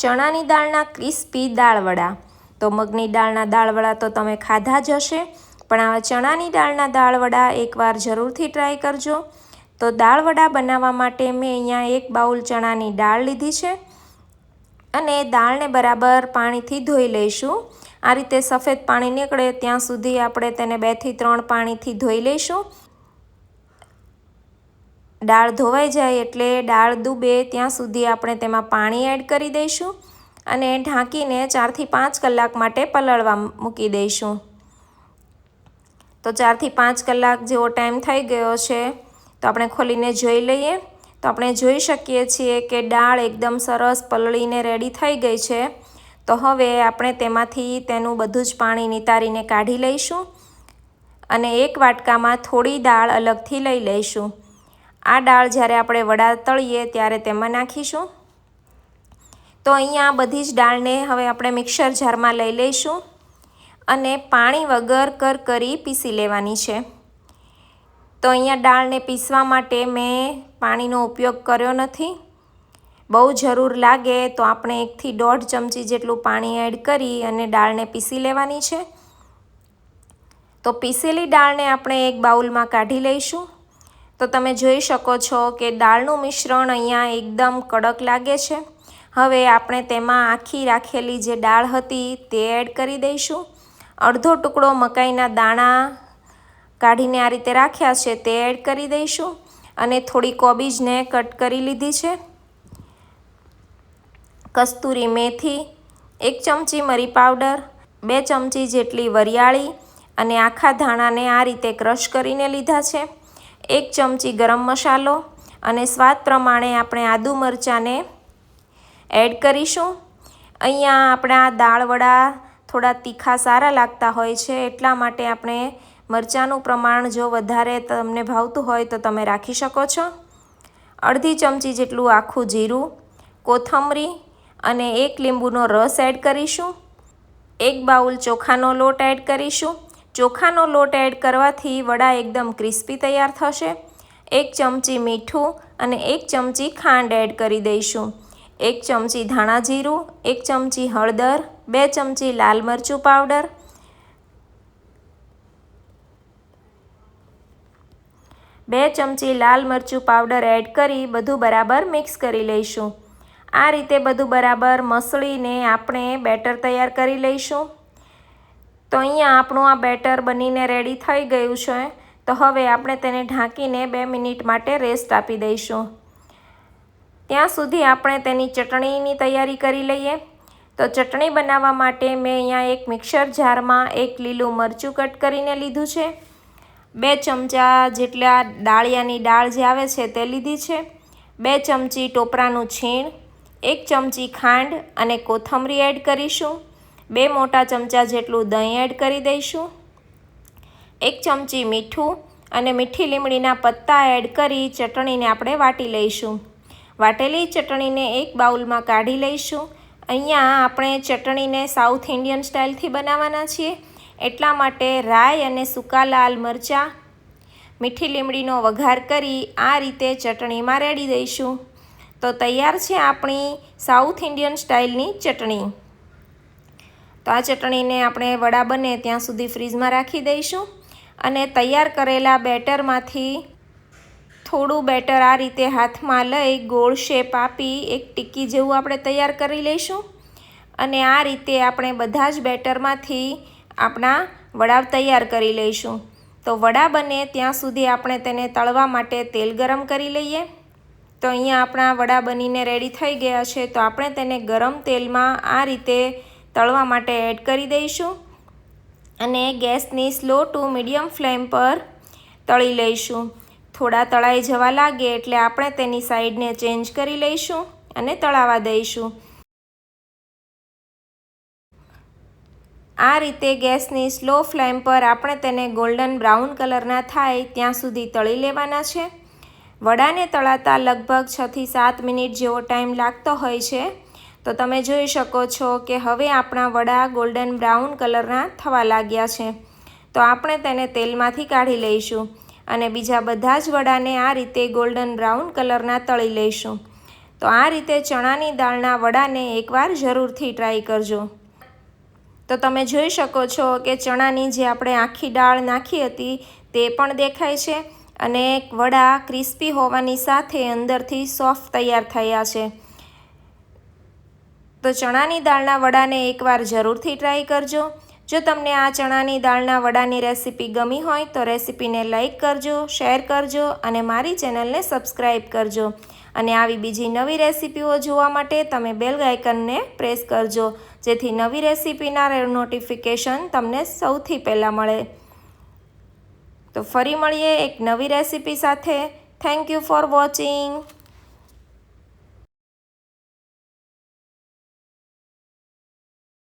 ચણાની દાળના ક્રિસ્પી દાળવડા. તો મગની દાળના દાળવડા તો તમે ખાધા જ હશે, પણ આવા ચણાની દાળના દાળવડા એકવાર જરૂરથી ટ્રાય કરજો. તો દાળવડા બનાવવા માટે મેં અહીંયા એક બાઉલ ચણાની દાળ લીધી છે અને દાળને બરાબર પાણીથી ધોઈ લઈશું. આ રીતે સફેદ પાણી નીકળે ત્યાં સુધી આપણે તેને બેથી ત્રણ પાણીથી ધોઈ લઈશું. દાળ ધોવાઈ જાય એટલે દાળ ડૂબે ત્યાં સુધી આપણે તેમાં પાણી એડ કરી દઈશું અને ઢાંકીને ચારથી પાંચ કલાક માટે પલળવા મૂકી દઈશું. તો ચારથી પાંચ કલાક જેવો ટાઈમ થઈ ગયો છે, તો આપણે ખોલીને જોઈ લઈએ. તો આપણે જોઈ શકીએ છીએ કે દાળ એકદમ સરસ પલળીને રેડી થઈ ગઈ છે. તો હવે આપણે તેમાંથી તેનું બધું જ પાણી નિતારીને કાઢી લઈશું અને એક વાટકામાં થોડી દાળ અલગથી લઈ લઈશું. આ દાળ જ્યારે આપણે વડા તળીએ ત્યારે તેમાં નાખીશું. તો અહીંયા બધી જ દાળને હવે આપણે મિક્સર જારમાં લઈ લઈશું અને પાણી વગર કર કરી પીસી લેવાની છે. તો અહીંયા દાળને પીસવા માટે મેં પાણીનો ઉપયોગ કર્યો નથી. બહુ જરૂર લાગે તો આપણે એકથી દોઢ ચમચી જેટલું પાણી એડ કરી અને દાળને પીસી લેવાની છે. તો પીસેલી દાળને આપણે એક બાઉલમાં કાઢી લઈશું. તો તમે જોઈ શકો છો કે દાળનું મિશ્રણ અહીંયા એકદમ કડક લાગે છે. હવે આપણે તેમાં આખી રાખેલી જે દાળ હતી તે એડ કરી દઈશું. અડધો ટુકડો મકાઈના દાણા કાઢીને આ રીતે રાખ્યા છે તે એડ કરી દઈશું અને થોડી કોબીજને કટ કરી લીધી છે. કસ્તુરી મેથી, એક ચમચી મરી પાવડર, બે ચમચી જેટલી વરિયાળી અને આખા ધાણાને આ રીતે ક્રશ કરીને લીધા છે. એક ચમચી ગરમ મસાલો અને સ્વાદ પ્રમાણે આપણે આદુ મરચાંને એડ કરીશું. અહીંયા આપણા દાળવડા થોડા તીખા સારા લાગતા હોય છે, એટલા માટે આપણે મરચાંનું પ્રમાણ જો વધારે તમને ભાવતું હોય તો તમે રાખી શકો છો. અડધી ચમચી જેટલું આખું જીરું, કોથમરી અને એક લીંબુનો રસ એડ કરીશું. એક બાઉલ ચોખાનો લોટ એડ કરીશું. ચોખાનો લોટ એડ કરવાથી વડા એકદમ ક્રિસ્પી તૈયાર થશે. એક ચમચી મીઠું અને એક ચમચી ખાંડ એડ કરી દઈશું. એક ચમચી ધાણા જીરું, એક ચમચી હળદર, બે ચમચી લાલ મરચું પાવડર, બે ચમચી લાલ મરચું પાવડર એડ કરી બધું બરાબર મિક્સ કરી લઈશું. આ રીતે બધું બરાબર મસળીને આપણે બેટર તૈયાર કરી લઈશું. તો અહીંયા આપણું આ બેટર બનીને રેડી થઈ ગયું છે. તો હવે આપણે તેને ઢાંકીને બે મિનિટ માટે રેસ્ટ આપી દઈશું. ત્યાં સુધી આપણે તેની ચટણીની તૈયારી કરી લઈએ. તો ચટણી બનાવવા માટે મેં અહીંયા એક મિક્સર જારમાં એક લીલું મરચું કટ કરીને લીધું છે. બે ચમચા જેટલા દાળિયાની દાળ જે આવે છે તે લીધી છે. બે ચમચી ટોપરાનું છીણ, એક ચમચી ખાંડ અને કોથમરી એડ કરીશું. બે મોટા ચમચા જેટલું દહીં એડ કરી દઈશું. એક ચમચી મીઠું અને મીઠી લીમડીના પત્તા એડ કરી ચટણીને આપણે વાટી લઈશું. વાટેલી ચટણીને એક બાઉલમાં કાઢી લઈશું. અહીંયા આપણે ચટણીને સાઉથ ઇન્ડિયન સ્ટાઇલથી બનાવવાના છીએ. એટલા માટે રાઈ અને સૂકા લાલ મરચાં, મીઠી લીમડીનો વઘાર કરી આ રીતે ચટણીમાં રેડી દઈશું. તો તૈયાર છે આપણી સાઉથ ઇન્ડિયન સ્ટાઇલની ચટણી. તો આ ચટણીને આપણે વડા બને ત્યાં સુધી ફ્રીજમાં રાખી દઈશું અને તૈયાર કરેલા બેટરમાંથી થોડું બેટર આ રીતે હાથમાં લઈ ગોળ શેપ આપી એક ટિક્કી જેવું આપણે તૈયાર કરી લઈશું અને આ રીતે આપણે બધા જ બેટરમાંથી આપણા વડા તૈયાર કરી લઈશું. તો વડા બને ત્યાં સુધી આપણે તેને તળવા માટે તેલ ગરમ કરી લઈએ. તો અહીંયા આપણા વડા બનીને રેડી થઈ ગયા છે. તો આપણે તેને ગરમ તેલમાં આ રીતે તળવા માટે એડ કરી દઈશું અને ગેસની સ્લો ટુ મીડિયમ ફ્લેમ પર તળી લઈશું. થોડા તળાઈ જવા લાગે એટલે આપણે તેની સાઈડને ચેન્જ કરી લઈશું અને તળાવા દઈશું. આ રીતે ગેસની સ્લો ફ્લેમ પર આપણે તેને ગોલ્ડન બ્રાઉન કલરના થાય ત્યાં સુધી તળી લેવાના છે. વડાને તળાતા લગભગ છથી સાત મિનિટ જેવો ટાઈમ લાગતો હોય છે. તો તમે જોઈ શકો છો કે હવે આપણા વડા ગોલ્ડન બ્રાઉન કલરના થવા લાગ્યા છે. તો આપણે તેને તેલમાંથી કાઢી લઈશું અને બીજા બધા જ વડાને આ રીતે ગોલ્ડન બ્રાઉન કલરના તળી લઈશું. તો આ રીતે ચણાની દાળના વડાને એકવાર જરૂરથી ટ્રાય કરજો. તો તમે જોઈ શકો છો કે ચણાની જે આપણે આખી દાળ નાખી હતી તે પણ દેખાય છે અને વડા ક્રિસ્પી હોવાની સાથે અંદરથી સોફ્ટ તૈયાર થયા છે. તો ચણાની દાળના વડાને એકવાર જરૂરથી ટ્રાય કરજો. જો તમને આ ચણાની દાળના વડાની રેસીપી ગમી હોય તો રેસીપીને લાઇક કરજો શેર કરજો અને મારી ચેનલને સબસ્ક્રાઈબ કરજો. અને આવી બીજી નવી રેસીપીઓ જોવા માટે તમે બેલ આઇકનને પ્રેસ કરજો, જેથી નવી રેસીપીના નોટિફિકેશન તમને સૌથી પહેલાં મળે. તો ફરી મળીએ એક નવી રેસીપી સાથે. Thank you for watching